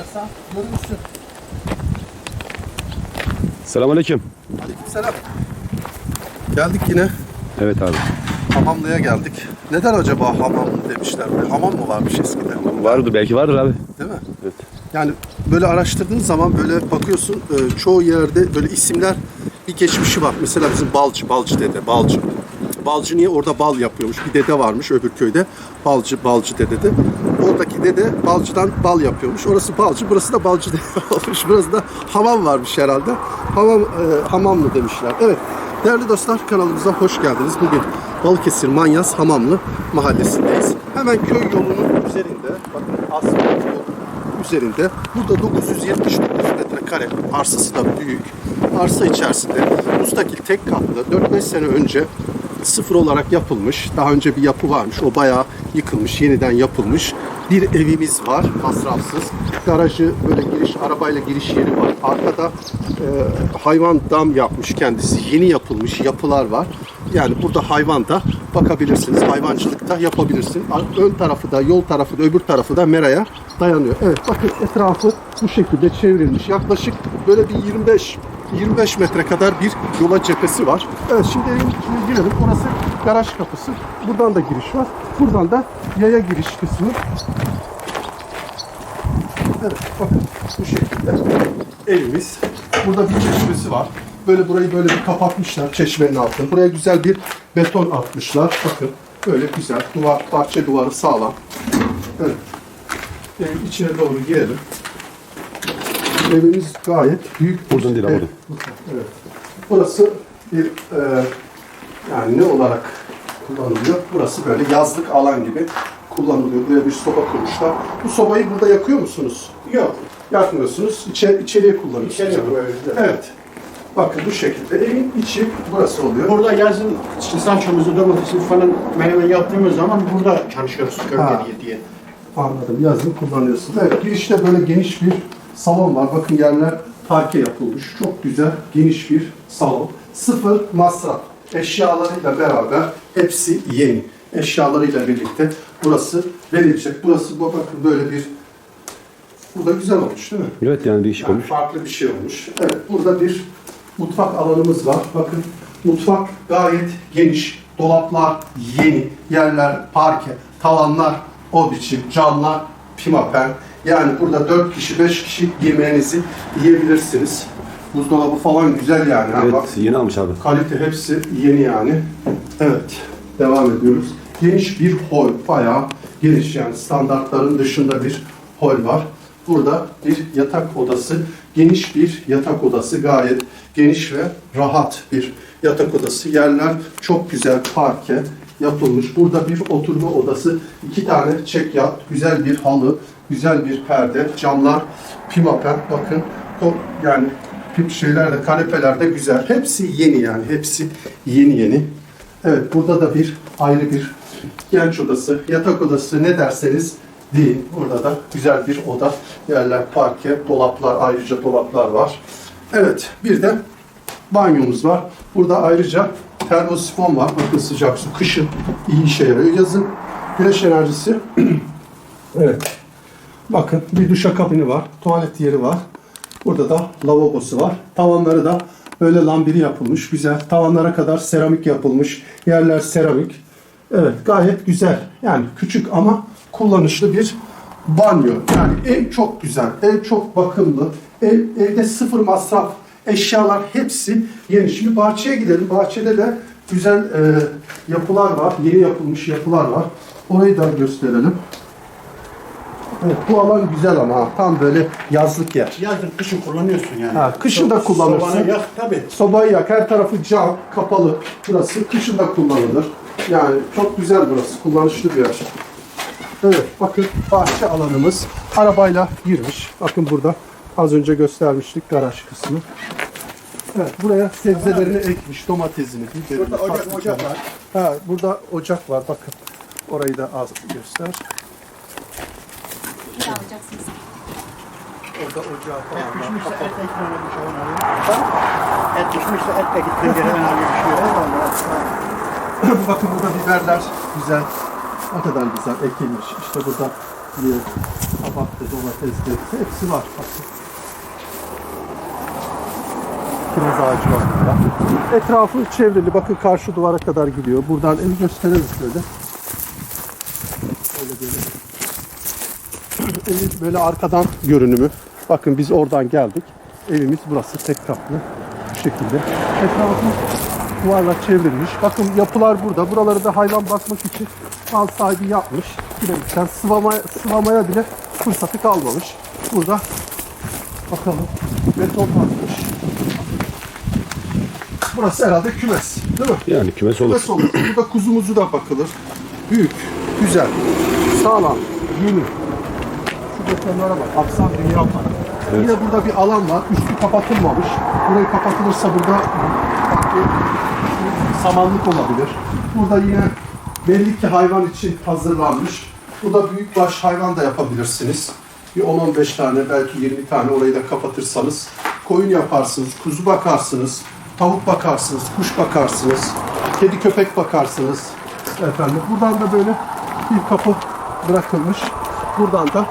istersen. Görünsün. Selamünaleyküm. Aleykümselam. Geldik yine. Evet abi. Hamamlı'ya geldik. Neden acaba Hamamlı demişler? Bir hamam mı varmış eskiden? Vardır belki vardır abi. Değil mi? Evet. Yani böyle araştırdığın zaman böyle bakıyorsun e, çoğu yerde böyle isimler bir geçmişi var. Mesela bizim Balcı, Balcı dede, Balcı. Balcı niye? Orada bal yapıyormuş. Bir dede varmış öbür köyde. Balcı, Balcı dededi. Oradaki dede Balcı'dan bal yapıyormuş. Orası Balcı, burası da Balcı olmuş. Burası da hamam varmış herhalde. Hamam, e, hamamlı demişler. Evet. Değerli dostlar kanalımıza hoş geldiniz. Bugün Balıkesir Manyas Hamamlı mahallesindeyiz. Hemen köy yolunun üzerinde, bakın asfalt yolu üzerinde. Burada 979 metrekare arsası da büyük. Arsa içerisinde müstakil tek katlı 4-5 sene önce sıfır olarak yapılmış. Daha önce bir yapı varmış. O bayağı yıkılmış, yeniden yapılmış. Bir evimiz var masrafsız. Garajı böyle giriş, arabayla giriş yeri var. Arkada e, hayvan dam yapmış kendisi. Yeni yapılmış yapılar var. Yani burada hayvan da bakabilirsiniz. Hayvancılık da yapabilirsin. Ön tarafı da, yol tarafı da, öbür tarafı da meraya dayanıyor. Evet bakın etrafı bu şekilde çevrilmiş. Yaklaşık böyle bir 25 25 metre kadar bir yola cephesi var. Evet şimdi evin içine girelim. Orası garaj kapısı. Buradan da giriş var. Buradan da yaya giriş kısmı. Evet bakın bu şekilde evimiz. Burada bir çeşmesi var. Böyle burayı böyle bir kapatmışlar çeşmenin altını. Buraya güzel bir beton atmışlar. Bakın böyle güzel duvar, bahçe duvarı sağlam. Evet. Evin içine doğru girelim. Evimiz gayet büyük. Buradan değil, ev. buradan. Evet. Burası bir e, yani ne olarak kullanılıyor? Burası böyle yazlık alan gibi kullanılıyor. Buraya bir soba kurmuşlar. Bu sobayı burada yakıyor musunuz? Yok. Yakmıyorsunuz. İçe, içeriye kullanıyorsunuz. İçeriye koyuyoruz, evet. Evet. Bakın bu şekilde. Evin içi burası oluyor. Burada yazın salçamızı, domatesi falan menemen yaptığımız zaman burada çalışıyoruz Ha. gölge diye diye. Anladım. Yazın kullanıyorsunuz. Evet. Girişte böyle geniş bir salon var. Bakın yerler parke yapılmış. Çok güzel, geniş bir salon. Sıfır masraf. Eşyalarıyla beraber hepsi yeni. Eşyalarıyla birlikte burası verilecek. Burası bu bakın böyle bir Burada güzel olmuş değil mi? Evet yani değişik Yani olmuş. farklı bir şey olmuş. Evet, burada bir mutfak alanımız var. Bakın mutfak gayet geniş. Dolaplar yeni. Yerler parke. Tavanlar o biçim. Camlar pimapen. Yani burada 4 kişi 5 kişi yemeğinizi yiyebilirsiniz. Buzdolabı falan güzel yani. Ha, Evet bak, yeni almış abi. Kalite hepsi yeni yani. Evet. Devam ediyoruz. Geniş bir hol. Bayağı geniş yani standartların dışında bir hol var. Burada bir yatak odası. Geniş bir yatak odası. Gayet geniş ve rahat bir yatak odası. Yerler çok güzel parke yapılmış. Burada bir oturma odası. iki tane çekyat. Güzel bir halı. Güzel bir perde. Camlar pimapen. Bakın yani Tip şeyler de kanepeler de güzel. Hepsi yeni yani. Hepsi yeni yeni. Evet burada da bir ayrı bir genç odası, yatak odası ne derseniz deyin. Burada da güzel bir oda. Yerler parke, dolaplar, ayrıca dolaplar var. Evet bir de banyomuz var. Burada ayrıca termosifon var. Bakın sıcak su. Kışın iyi işe yarıyor. Yazın güneş enerjisi. evet. Bakın bir duşakabini var. Tuvalet yeri var. Burada da lavabosu var. Tavanları da böyle lambiri yapılmış. Güzel. Tavanlara kadar seramik yapılmış. Yerler seramik. Evet gayet güzel. Yani küçük ama kullanışlı bir banyo. Yani ev çok güzel. Ev çok bakımlı. Ev, evde sıfır masraf. Eşyalar hepsi yeni. Şimdi bahçeye gidelim. Bahçede de güzel e, yapılar var. Yeni yapılmış yapılar var. Orayı da gösterelim. Evet, bu alan güzel ama ha, tam böyle yazlık yer. Yazın kışın kullanıyorsun yani. Ha, kışın da kullanırsın. Sobanı yak tabii. Sobayı yak, her tarafı cam, kapalı. Burası kışın da kullanılır. Yani çok güzel burası, kullanışlı bir yer. Evet, bakın bahçe alanımız arabayla girmiş. Bakın burada az önce göstermiştik garaj kısmı. Evet, buraya sebzelerini ekmiş, domatesini, biberini, Burada ocak, patlıcanı. ocak var. Ha, burada ocak var, bakın. Orayı da az göster. Alacaksınız? Orada ocağı Et falan pişmişse et de ikram etmiş ona. Et pişmişse et de gittiğin yere hemen pişiyor. Bakın burada biberler güzel. Ne kadar güzel ekilmiş. İşte burada fasulye, kabaktı, domatesli hepsi var. Bakın. Kiraz ağacı var burada. Etrafı çevrili. Bakın karşı duvara kadar gidiyor. Buradan evi gösterelim şöyle. Böyle böyle. Evin böyle arkadan görünümü. Bakın biz oradan geldik. Evimiz burası tek katlı. Bu şekilde. Etrafı duvarla çevrilmiş. Bakın yapılar burada. Buraları da hayvan bakmak için mal sahibi yapmış. Bilemişler. Sıvamaya, sıvamaya bile fırsatı kalmamış. Burada bakalım beton varmış. Burası herhalde kümes. Değil mi? Yani kümes olur. Kümes olur. Burada kuzumuzu da bakılır. Büyük, güzel, sağlam, yeni. Betonlara bak. Aksan dünya var. Yine burada bir alan var. Üstü kapatılmamış. Burayı kapatılırsa burada samanlık olabilir. Burada yine belli ki hayvan için hazırlanmış. Burada büyükbaş hayvan da yapabilirsiniz. Bir 10-15 tane belki 20 tane orayı da kapatırsanız koyun yaparsınız, kuzu bakarsınız, tavuk bakarsınız, kuş bakarsınız, kedi köpek bakarsınız. Efendim buradan da böyle bir kapı bırakılmış. Buradan da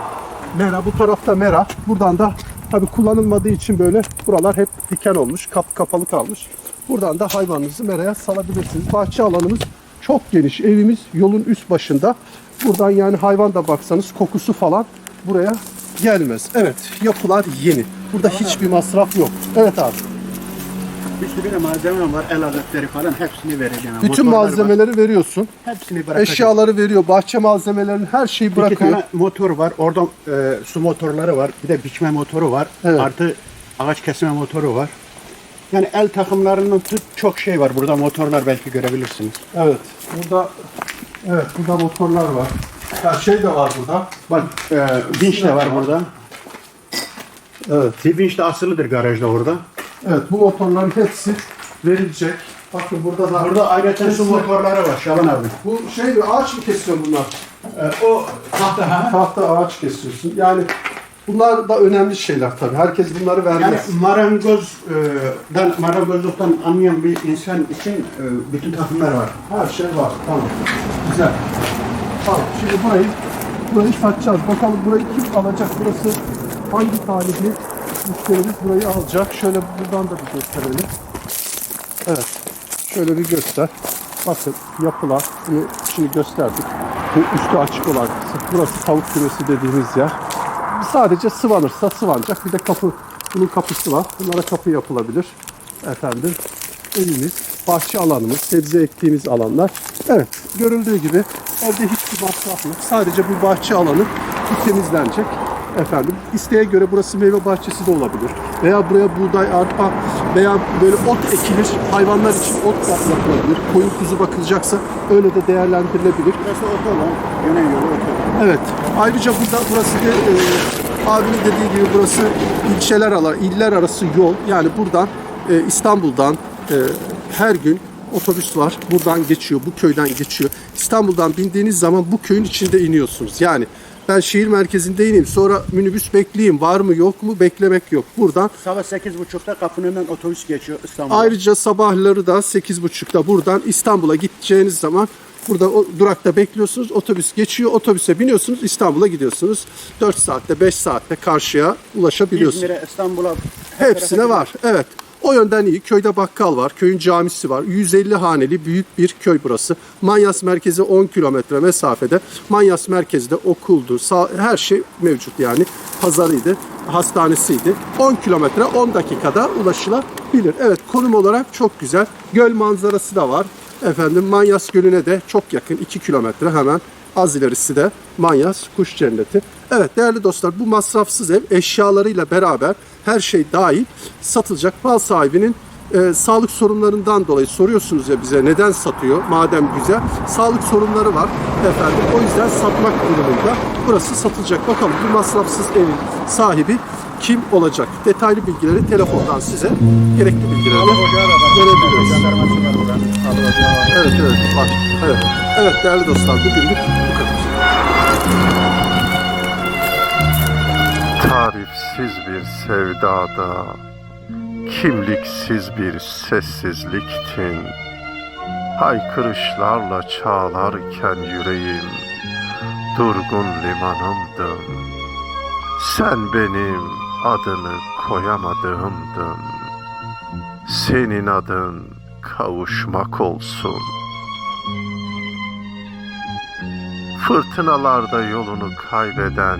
mera, bu tarafta mera. Buradan da tabii kullanılmadığı için böyle buralar hep diken olmuş, kap kapalı kalmış. Buradan da hayvanınızı meraya salabilirsiniz. Bahçe alanımız çok geniş. Evimiz yolun üst başında. Buradan yani hayvan da baksanız kokusu falan buraya gelmez. Evet, yapılar yeni. Burada hiçbir masraf yok. Evet abi. Bir sürü de malzeme var. El aletleri falan hepsini vereceğim. Bütün Motorlar var. malzemeleri veriyorsun. Hepsini bırakacağım. Eşyaları veriyor, bahçe malzemelerinin her şeyi İki bırakıyor. tane motor var. Orada e, su motorları var. Bir de biçme motoru var. Evet. Artı ağaç kesme motoru var. Yani el takımlarının tut- çok şey var. Burada motorlar belki görebilirsiniz. Evet. Burada evet burada motorlar var. Her şey de var burada. Bak e, vinç de var burada. Evet. Vinç de asılıdır garajda orada. Evet bu motorların hepsi verilecek. Bakın burada da Burada ayrıca su motorları var Şaban abi. bu şey mi ağaç mı kesiyor bunlar? E, o tahta ha. Tahta ağaç kesiyorsun. Yani bunlar da önemli şeyler tabii. Herkes bunları Yani vermez. marangozdan, marangozluktan anlayan bir insan için e, bütün takımlar var. Her şey var. Tamam. Güzel. Tamam. Şimdi burayı burayı satacağız. Bakalım burayı kim alacak? Burası hangi talihli müşterimiz burayı alacak? Şöyle buradan da bir gösterelim. Evet. Şöyle bir göster. Bakın yapılar. Bunu şimdi gösterdik. Bu üstü açık olan kısım. Burası tavuk kümesi dediğimiz yer. Sadece sıvanırsa sıvanacak. Bir de kapı. Bunun kapısı var. Bunlara kapı yapılabilir. Efendim. Evimiz, bahçe alanımız, sebze ektiğimiz alanlar. Evet, görüldüğü gibi evde hiçbir masraf yok. Sadece bu bahçe alanı temizlenecek. Efendim, isteğe göre burası meyve bahçesi de olabilir. Veya buraya buğday, arpa veya böyle ot ekilir. Hayvanlar için ot yapılabilir. Koyun kuzu bakılacaksa öyle de değerlendirilebilir. Burası otoban, yöne yolu otoban. Evet. Ayrıca burada burası da e, abinin dediği gibi burası ilçeler ala, iller arası yol. Yani buradan e, İstanbul'dan e, her gün otobüs var. Buradan geçiyor, bu köyden geçiyor. İstanbul'dan bindiğiniz zaman bu köyün içinde iniyorsunuz. Yani ben şehir merkezinde ineyim, sonra minibüs bekleyeyim. Var mı yok mu? Beklemek yok. Buradan Sabah 8.30'da kapının önünden otobüs geçiyor İstanbul'a. Ayrıca sabahları da 8.30'da buradan İstanbul'a gideceğiniz zaman burada o durakta bekliyorsunuz. Otobüs geçiyor. Otobüse biniyorsunuz. İstanbul'a gidiyorsunuz. 4 saatte 5 saatte karşıya ulaşabiliyorsunuz. İzmir'e, İstanbul'a her Hepsine var. Evet. O yönden iyi. Köyde bakkal var. Köyün camisi var. 150 haneli büyük bir köy burası. Manyas merkeze 10 kilometre mesafede. Manyas merkezde okuldu. sağ- her şey mevcut yani. Pazarıydı. Hastanesiydi. 10 kilometre 10 dakikada ulaşılabilir. Evet konum olarak çok güzel. Göl manzarası da var. Efendim Manyas Gölü'ne de çok yakın 2 kilometre hemen Az ilerisi de Manyas Kuş Cenneti. Evet değerli dostlar bu masrafsız ev eşyalarıyla beraber her şey dahil satılacak. Mal sahibinin e, sağlık sorunlarından dolayı soruyorsunuz ya bize neden satıyor madem güzel. Sağlık sorunları var efendim. O yüzden satmak durumunda burası satılacak. Bakalım bu masrafsız evin sahibi kim olacak? Detaylı bilgileri telefondan size gerekli bilgileri verebiliyoruz. Evet evet var. Evet. Evet değerli dostlar bugünlük bu kadar. Tarifsiz bir sevdada, kimliksiz bir sessizliktin. Haykırışlarla çağlarken yüreğim, durgun limanımdın. Sen benim adını koyamadığımdın. Senin adın kavuşmak olsun. Fırtınalarda yolunu kaybeden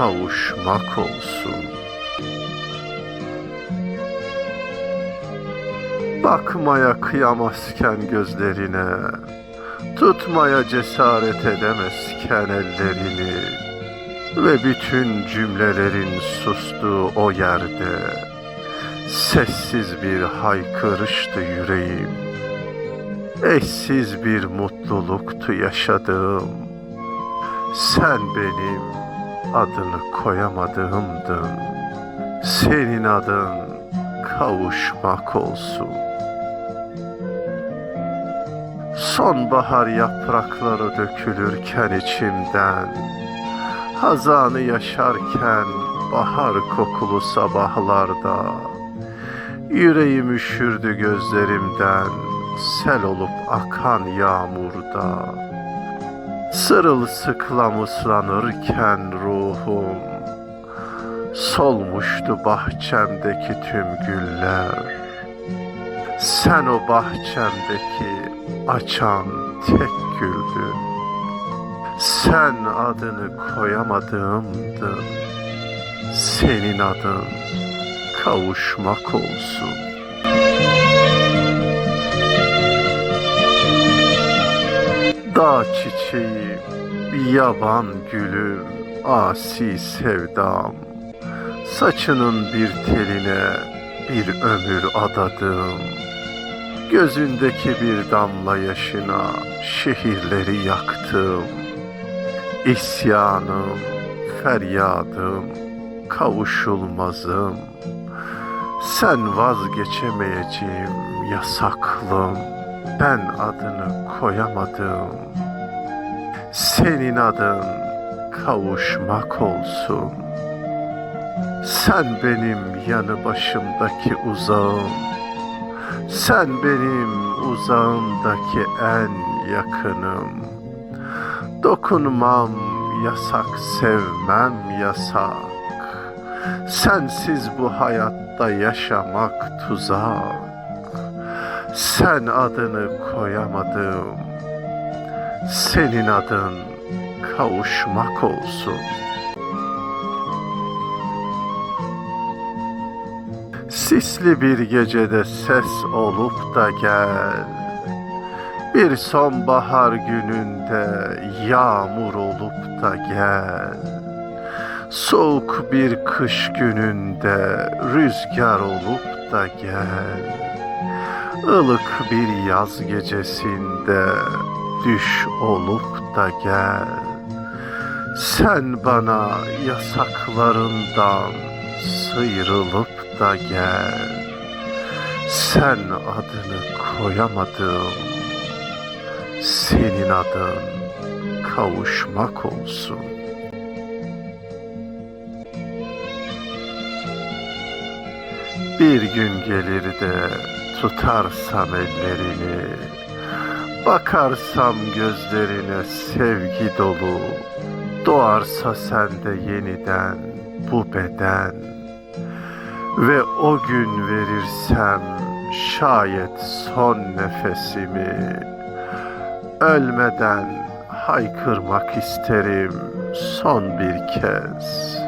kavuşmak olsun. Bakmaya kıyamazken gözlerine Tutmaya cesaret edemezken ellerini Ve bütün cümlelerin sustuğu o yerde. Sessiz bir haykırıştı yüreğim. Eşsiz bir mutluluktu yaşadığım. Sen benim adını koyamadığımdın. Senin adın kavuşmak olsun. Sonbahar yaprakları dökülürken içimden Hazanı yaşarken bahar kokulu sabahlarda Yüreğim üşürdü gözlerimden Sel olup akan yağmurda. Sırılsıklam ıslanırken ruhum. Solmuştu bahçemdeki tüm güller. Sen o bahçemdeki açan tek güldün. Sen adını koyamadığımdın. Senin adın kavuşmak olsun. Dağ çiçeği, yaban gülüm, asi sevdam. Saçının bir teline bir ömür adadım. Gözündeki bir damla yaşına şehirleri yaktım. İsyanım, feryadım, kavuşulmazım. Sen vazgeçemeyeceğim yasaklım. Ben adını koyamadım. Senin adın kavuşmak olsun. Sen benim yanı başımdaki uzağım. Sen benim uzağımdaki en yakınım. Dokunmam yasak, sevmem yasak. Sensiz bu hayatta yaşamak tuzak. Sen adını koyamadım Senin adın kavuşmak olsun. Sisli bir gecede ses olup da gel. Bir sonbahar gününde yağmur olup da gel. Soğuk bir kış gününde rüzgar olup da gel. Ilık bir yaz gecesinde düş olup da gel Sen bana yasaklarından sıyrılıp da gel. Sen adını koyamadım Senin adın kavuşmak olsun. Bir gün gelir de tutarsam ellerini Bakarsam gözlerine sevgi dolu Doğarsa sende yeniden bu beden Ve o gün verirsem şayet son nefesimi. Ölmeden haykırmak isterim son bir kez